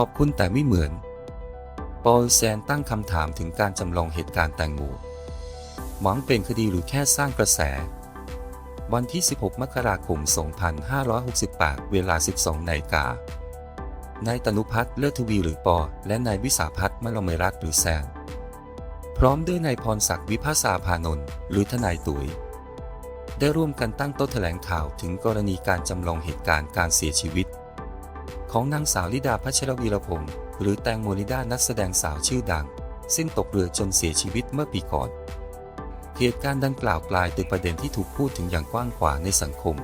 ขอบคุณแต่ไม่เหมือน ปอลแซนตั้งคำถามถึงการจำลองเหตุการณ์แตงโมหวังเป็นคดีหรือแค่สร้างกระแส วันที่ 16 มกราคม 2568 เวลา 12นาฬิกานายตนุพัฒน์เลิศทวีหรือปอ และนายวิสาพัฒน์มะลเมรัตน์หรือแซน พร้อมด้วยนายพรศักดิ์วิภาษาพานนท์หรือทนายตุ๋ย ได้ร่วมกันตั้งโต๊ะแถลงข่าวถึงกรณีการจำลองเหตุการณ์การเสียชีวิต ของนางสาวลิดาพัชรวีรพงศ์หรือแตงโมนิดานักแสดงสาวชื่อดัง ซึ่งตกเรือจนเสียชีวิตเมื่อปีก่อน เหตุการณ์ดังกล่าวกลายเป็นประเด็นที่ถูกพูดถึงอย่างกว้างขวางในสังคม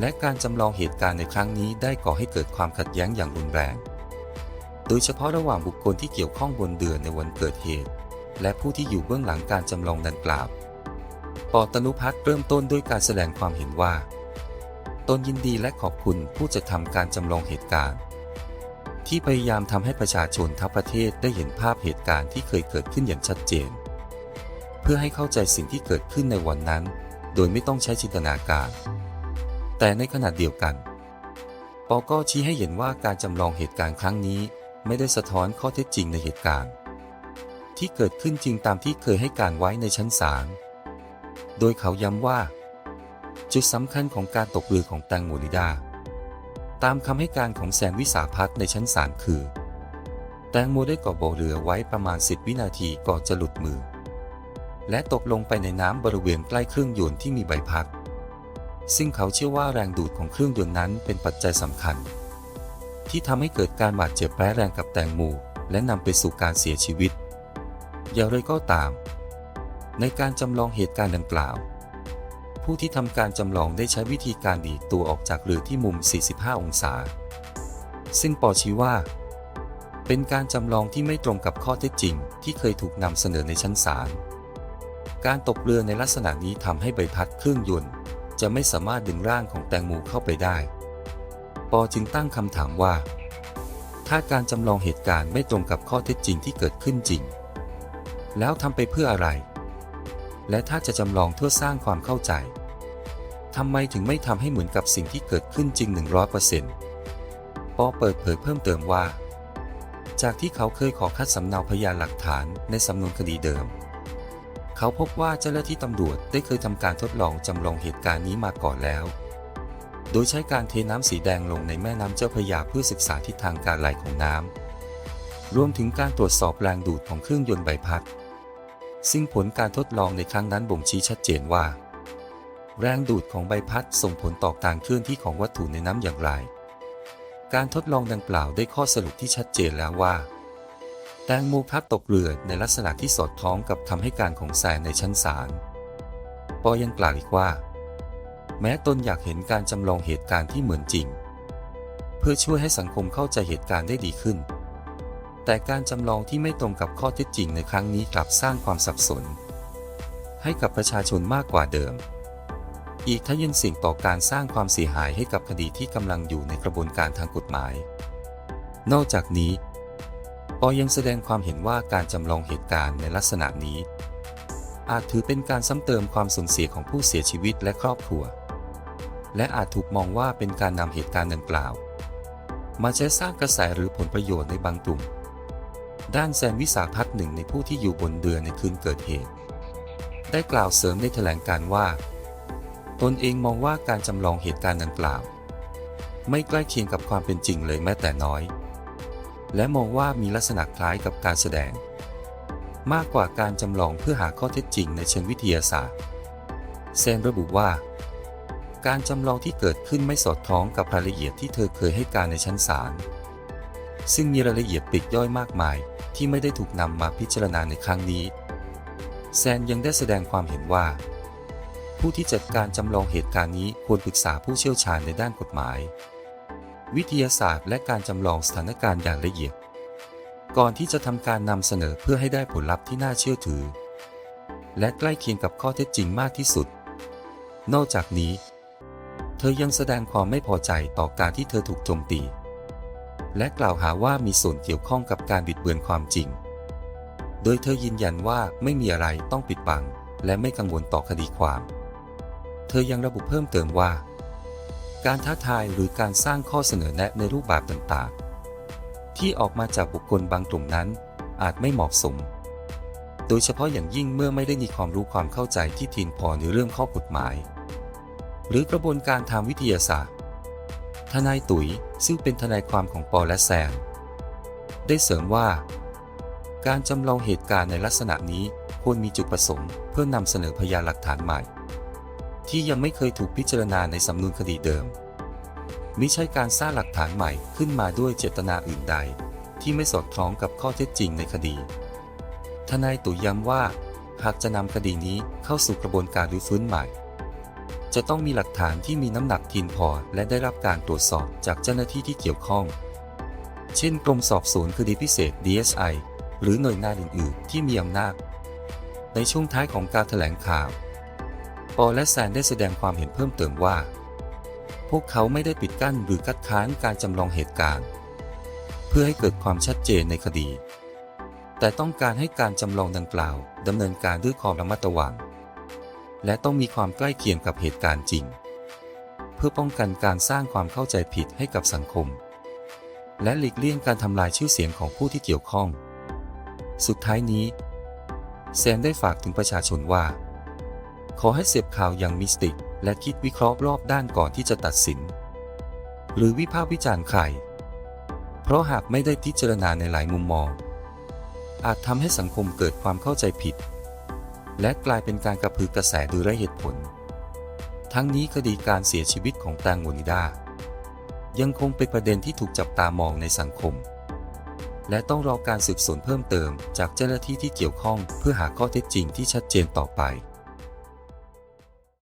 และการจำลองเหตุการณ์ในครั้งนี้ได้ก่อให้เกิดความขัดแย้งอย่างรุนแรง โดยเฉพาะระหว่างบุคคลที่เกี่ยวข้องบนเรือในวันเกิดเหตุ และผู้ที่อยู่เบื้องหลังการจำลองดังกล่าวปอตนุพัฒน์เริ่มต้นด้วยการแสดงความเห็นว่า นยินดีและขอบคุณผู้จะทำการจำลองเหตุการณ์ ที่พยายามทำให้ประชาชนทั้งประเทศได้เห็นภาพเหตุการณ์ที่เคยเกิดขึ้นอย่างชัดเจน เพื่อให้เข้าใจสิ่งที่เกิดขึ้นในวันนั้น โดยไม่ต้องใช้จินตนาการ แต่ในขณะเดียวกันปอก็ชี้ให้เห็นว่าการจำลองเหตุการณ์ครั้งนี้ ไม่ได้สะท้อนข้อเท็จจริงในเหตุการณ์ ที่เกิดขึ้นจริงตามที่เคยให้การไว้ในชั้นศาลโดยเขาย้ำว่า จุดสำคัญของการตกเรือของแตงโมนิดา ตามคำให้การของแซนวิสาพัฒในชั้นศาลคือ แตงโมได้เกาะโบเรือไว้ประมาณ 10 วินาทีก่อนจะหลุดมือ และตกลงไปในน้ำบริเวณใกล้เครื่องยนต์ที่มีใบพัดซึ่งเขาเชื่อว่าแรงดูดของเครื่องยนต์นั้นเป็นปัจจัยสำคัญ ที่ทำให้เกิดการบาดเจ็บร้ายแรงกับแตงโมและนำไปสู่การเสียชีวิต อย่างไรก็ตาม ในการจำลองเหตุการณ์ดังกล่าว ผู้ที่ทำการจำลองได้ใช้วิธีการดีดตัวออกจากเรือที่มุม 45 องศา ซึ่งปอชี้ว่า เป็นการจำลองที่ไม่ตรงกับข้อเท็จจริง ที่เคยถูกนำเสนอในชั้นศาล การตกเรือในลักษณะนี้ทำให้ใบพัดเครื่องยนต์ จะไม่สามารถดึงร่างของแตงโมเข้าไปได้ ปอจึงตั้งคำถามว่า ถ้าการจำลองเหตุการณ์ไม่ตรงกับข้อเท็จจริงที่เกิดขึ้นจริง แล้วทำไปเพื่ออะไร และถ้าจะจำลองเพื่อสร้างความเข้าใจทำไมถึงไม่ทำให้เหมือนกับสิ่งที่เกิดขึ้นจริง 100%ปอเปิดเผยเพิ่มเติมว่า จากที่เขาเคยขอคัดสำเนาพยานหลักฐานในสำนวนคดีเดิม เขาพบว่าเจ้าหน้าที่ตำรวจได้เคยทำการทดลองจำลองเหตุการณ์นี้มาก่อนแล้ว โดยใช้การเทน้ำสีแดงลงในแม่น้ำเจ้าพระยาเพื่อศึกษาทิศทางการไหลของน้ำรวมถึงการตรวจสอบแรงดูดของเครื่องยนต์ใบพัด ซึ่งผลการทดลองในครั้งนั้นบ่งชี้ชัดเจนว่า แรงดูดของใบพัดส่งผลต่อการเคลื่อนที่ของวัตถุในน้ำอย่างไร การทดลองดังกล่าวได้ข้อสรุปที่ชัดเจนแล้วว่า แตงโมพัดตกเรือในลักษณะที่สอดคล้องกับคำให้การของแซนในชั้นศาลปอยังกล่าวอีกว่า แม้ตนอยากเห็นการจำลองเหตุการณ์ที่เหมือนจริง เพื่อช่วยให้สังคมเข้าใจเหตุการณ์ได้ดีขึ้น แต่การจำลองที่ไม่ตรงกับข้อเท็จจริงในครั้งนี้กลับสร้างความสับสน ให้กับประชาชนมากกว่าเดิม อีกทั้งยังสี่งต่อการสร้างความเสียหายให้กับคดีที่กำลังอยู่ในกระบวนการทางกฎหมาย นอกจากนี้ปอยังแสดงความเห็นว่าการจำลองเหตุการณ์ในลักษณะนี้ อาจถือเป็นการซ้ำเติมความสูญเสียของผู้เสียชีวิตและครอบครัว และอาจถูกมองว่าเป็นการนำเหตุการณ์ดังกล่าว มาใช้สร้างกระแสหรือผลประโยชน์ในบางกลุ่ม ด้านแซนวิสาพัฒน์หนึ่งในผู้ที่อยู่บนเรือในคืนเกิดเหตุ ได้กล่าวเสริมในแถลงการ์ว่า ตนเองมองว่าการจำลองเหตุการณ์ดังกล่าว ไม่ใกล้เคียงกับความเป็นจริงเลยแม้แต่น้อย และมองว่ามีลักษณะคล้ายกับการแสดง มากกว่าการจำลองเพื่อหาข้อเท็จจริงในเชิงวิทยาศาสตร์เซนระบุว่า การจำลองที่เกิดขึ้นไม่สอดคล้องกับรายละเอียดที่เธอเคยให้การในชั้นศาล ซึ่งมีรายละเอียดปลีกย่อยมากมาย ที่ไม่ได้ถูกนำมาพิจารณาในครั้งนี้ แซนยังได้แสดงความเห็นว่า ผู้ที่จัดการจำลองเหตุการณ์นี้ควรปรึกษาผู้เชี่ยวชาญในด้านกฎหมาย วิทยาศาสตร์ และการจำลองสถานการณ์อย่างละเอียด ก่อนที่จะทำการนำเสนอเพื่อให้ได้ผลลัพธ์ที่น่าเชื่อถือ และใกล้เคียงกับข้อเท็จจริงมากที่สุด นอกจากนี้ เธอยังแสดงความไม่พอใจต่อการที่เธอถูกโจมตี และกล่าวหาว่ามีส่วนเกี่ยวข้องกับการบิดเบือนความจริง โดยเธอยืนยันว่าไม่มีอะไรต้องปิดบัง และไม่กังวลต่อคดีความ เธอยังระบุเพิ่มเติมว่า การท้าทายหรือการสร้างข้อเสนอแนะในรูปแบบต่างๆ ที่ออกมาจากบุคคลบางกลุ่มนั้น อาจไม่เหมาะสม โดยเฉพาะอย่างยิ่งเมื่อไม่ได้มีความรู้ความเข้าใจที่เพียงพอในเรื่องข้อกฎหมาย หรือกระบวนการทางวิทยาศาสตร์ ทนายตุ๋ยซึ่งเป็นทนายความของปอและแซนได้เสริมว่า การจำลองเหตุการณ์ในลักษณะนี้ควรมีจุดประสงค์เพื่อนำเสนอพยานหลักฐานใหม่ ที่ยังไม่เคยถูกพิจารณาในสำนวนคดีเดิม มิใช่การสร้างหลักฐานใหม่ขึ้นมาด้วยเจตนาอื่นใด ที่ไม่สอดคล้องกับข้อเท็จจริงในคดี ทนายตุ๋ยย้ำว่า หากจะนำคดีนี้เข้าสู่กระบวนการรื้อฟื้นใหม่ จะต้องมีหลักฐานที่มีน้ำหนักเพียงพอ และได้รับการตรวจสอบจากเจ้าหน้าที่ที่เกี่ยวข้อง เช่นกรมสอบสวนคดีพิเศษ DSI หรือหน่วยงานอื่น ๆ ที่มีอำนาจ ในช่วงท้ายของการแถลงข่าว ปอและแซนได้แสดงความเห็นเพิ่มเติมว่า พวกเขาไม่ได้ปิดกั้นหรือคัดค้านการจำลองเหตุการณ์ เพื่อให้เกิดความชัดเจนในคดี แต่ต้องการให้การจำลองดังกล่าวดำเนินการด้วยความระมัดระวัง และต้องมีความใกล้เคียงกับเหตุการณ์จริง เพื่อป้องกันการสร้างความเข้าใจผิดให้กับสังคม และหลีกเลี่ยงการทำลายชื่อเสียงของผู้ที่เกี่ยวข้อง สุดท้ายนี้แซนได้ฝากถึงประชาชนว่า ขอให้เสพข่าวอย่างมิสติก และคิดวิเคราะห์รอบด้านก่อนที่จะตัดสิน หรือวิพากษ์วิจารณ์ใคร เพราะหากไม่ได้พิจารณาในหลายมุมมอง อาจทำให้สังคมเกิดความเข้าใจผิด และกลายเป็นการกระพือกระแสโดยไร้เหตุผล ทั้งนี้คดีการเสียชีวิตของแตงโมนิดายังคงเป็นประเด็นที่ถูกจับตามองในสังคม และต้องรอการสืบสวนเพิ่มเติมจากเจ้าหน้าที่ที่เกี่ยวข้องเพื่อหาข้อเท็จจริงที่ชัดเจนต่อไป